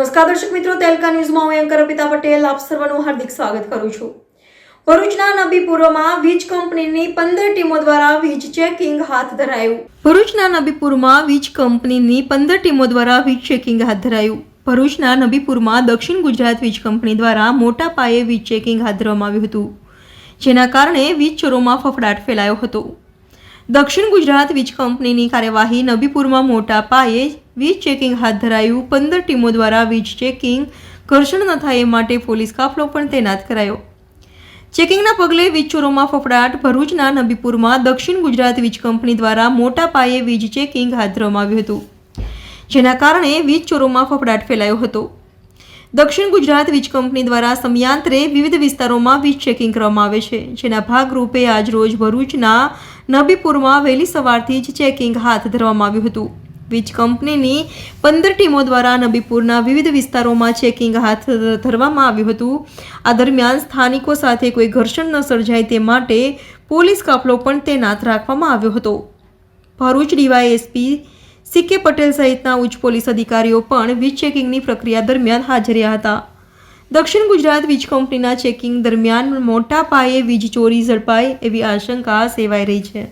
નમસ્કાર દર્શક મિત્રો, તેલકા ન્યૂઝમાં હું એન્કર અપિતા પટેલ, આપ સર્વનું હાર્દિક સ્વાગત કરું છું. ભરૂચના નબીપુરમાં વીજ કંપનીની પંદર ટીમો દ્વારા વીજ ચેકિંગ હાથ ધરાયું. ભરૂચના નબીપુરમાં વીજ કંપનીની પંદર ટીમો દ્વારા વીજ ચેકિંગ હાથ ધરાયું. ભરૂચના નબીપુરમાં દક્ષિણ ગુજરાત વીજ કંપની દ્વારા મોટા પાયે વીજ ચેકિંગ હાથ ધરવામાં આવ્યું હતું, જેના કારણે વીજ ચોરોમાં ફફડાટ ફેલાયો હતો. દક્ષિણ ગુજરાત વીજ કંપનીની કાર્યવાહી નબીપુરમાં મોટા પાયે વીજ ચેકિંગ હાથ ધરાયું. પંદર ટીમો દ્વારા વીજ ચેકિંગ ઘર્ષણ ન થાય એ માટે પોલીસ કાફલો પણ તૈનાત કરાયો. ચેકિંગના પગલે વીજ ચોરોમાં ફફડાટ ભરૂચના નબીપુરમાં દક્ષિણ ગુજરાત વીજ કંપની દ્વારા મોટા પાયે વીજ ચેકિંગ હાથ ધરવામાં આવ્યું હતું. જેના કારણે વીજ ચોરોમાં ફફડાટ ફેલાયો હતો. દક્ષિણ ગુજરાત વીજ કંપની દ્વારા સમયાંતરે વિવિધ વિસ્તારોમાં વીજ ચેકિંગ કરવામાં આવે છે, જેના ભાગરૂપે આજરોજ ભરૂચના નબીપુરમાં વહેલી સવારથી જ ચેકિંગ હાથ ધરવામાં આવ્યું હતું. વીજ કંપનીની પંદર ટીમો દ્વારા નબીપુરના વિવિધ વિસ્તારોમાં ચેકિંગ હાથ ધરવામાં આવ્યું હતું. આ દરમિયાન સ્થાનિકો સાથે કોઈ ઘર્ષણ ન સર્જાય તે માટે પોલીસ કાફલો પણ તૈનાત રાખવામાં આવ્યો હતો. ભરૂચ ડીવાયએસપી સી કે પટેલ સહિતના ઉચ્ચ પોલીસ અધિકારીઓ પણ વીજ ચેકિંગની પ્રક્રિયા દરમિયાન હાજર રહ્યા હતા. દક્ષિણ ગુજરાત વીજ કંપનીના ચેકિંગ દરમિયાન મોટા પાયે વીજ ચોરી ઝડપાય એવી આશંકા સેવાઈ રહી છે.